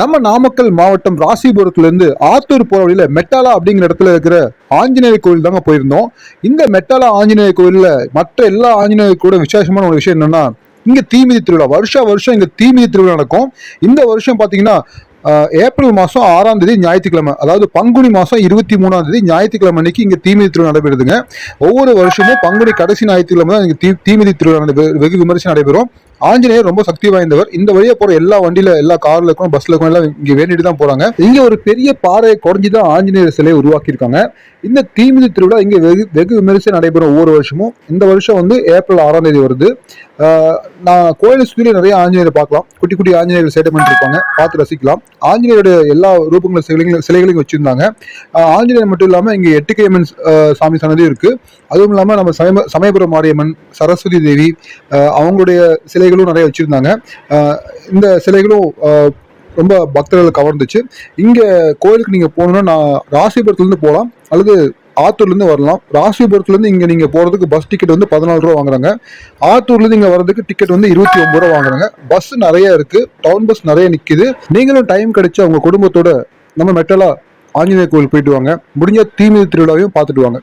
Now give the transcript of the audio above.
நம்ம நாமக்கல் மாவட்டம் ராசிபுரத்துலேருந்து ஆத்தூர் போகிற வழியில் மெட்டாலா அப்படிங்கிற இடத்துல இருக்கிற ஆஞ்சநேயர் கோவில் தாங்க போயிருந்தோம். இந்த மெட்டாலா ஆஞ்சநேயர் கோயிலில் மற்ற எல்லா ஆஞ்சநேயர் கூட விசேஷமான ஒரு விஷயம் என்னென்னா இங்கே தீமிதி திருவிழா. வருஷா வருஷம் இங்கே தீமிதி திருவிழா நடக்கும். இந்த வருஷம் பார்த்தீங்கன்னா ஏப்ரல் மாதம் ஆறாம் தேதி ஞாயிற்றுக்கிழமை அதாவது பங்குனி மாதம் இருபத்தி மூணாம் தேதி ஞாயிற்றுக்கிழமை அன்னைக்கு இங்கே தீமிதி திருவிழா நடைபெறுதுங்க. ஒவ்வொரு வருஷமும் பங்குனி கடைசி ஞாயிற்றுக்கிழமை தான் இங்கே தீ தீமிதி திருவிழா நடைபெறும் வெகு விமர்சனம் நடைபெறும். ஆஞ்சநேயர் ரொம்ப சக்தி வாய்ந்தவர். இந்த வழியா போற எல்லா வண்டியில எல்லா கார்ல இருக்கும் பஸ்ல இருக்கும் எல்லாம் இங்க வேண்டிட்டு தான் போறாங்க. இங்க ஒரு பெரிய பாறையை குறைஞ்சி தான் ஆஞ்சநேயர் சிலையை உருவாக்கியிருக்காங்க. இந்த தீமிதி திருவிழா இங்க வெகு வெகு விமரிசை நடைபெறும் ஒவ்வொரு வருஷமும். இந்த வருஷம் வந்து ஏப்ரல் ஆறாம் தேதி வருது. நான் கோயிலை சுற்றி நிறைய ஆஞ்சநேயரை பார்க்கலாம். குட்டி குட்டி ஆஞ்சநேயர் சேட்டை பண்ணிருப்பாங்க பார்த்து ரசிக்கலாம். ஆஞ்சநேயருடைய எல்லா ரூபங்களும் சிலைகளையும் சிலைகளையும் வச்சிருந்தாங்க. ஆஞ்சநேயர் மட்டும் இல்லாமல் இங்கே எட்டுக்கையம்மன் சாமி சன்னதியும் இருக்கு. அதுவும் இல்லாமல் நம்ம சமய சமயபுரம் மாரியம்மன் சரஸ்வதி தேவி அவங்களுடைய சிலை சிலைகளும் நிறைய வச்சிருந்தாங்க. இந்த சிலைகளும் ரொம்ப பக்தர்களை கவர்ந்துச்சு. இங்க கோயிலுக்கு நீங்க போகணுன்னா நான் ராசிபுரத்துல இருந்து போகலாம். அல்லது ஆத்தூர்ல இருந்து வரலாம். ராசிபுரத்துல இருந்து இங்க நீங்க போறதுக்கு பஸ் டிக்கெட் வந்து பதினாலு ரூபா வாங்குறாங்க. ஆத்தூர்லேருந்து இங்கே இங்க வர்றதுக்கு டிக்கெட் வந்து இருபத்தி ஒன்பது ரூபா வாங்குறாங்க. பஸ் நிறைய இருக்கு. டவுன் பஸ் நிறைய நிற்கிது நீங்களும் டைம் கிடைச்சா அவங்க குடும்பத்தோட நம்ம மெட்டலாக ஆஞ்சநேயர் கோவில் போயிட்டு வாங்க. முடிஞ்ச தீமிதி திருவிழாவையும் பார்த்துட்டு வாங்க.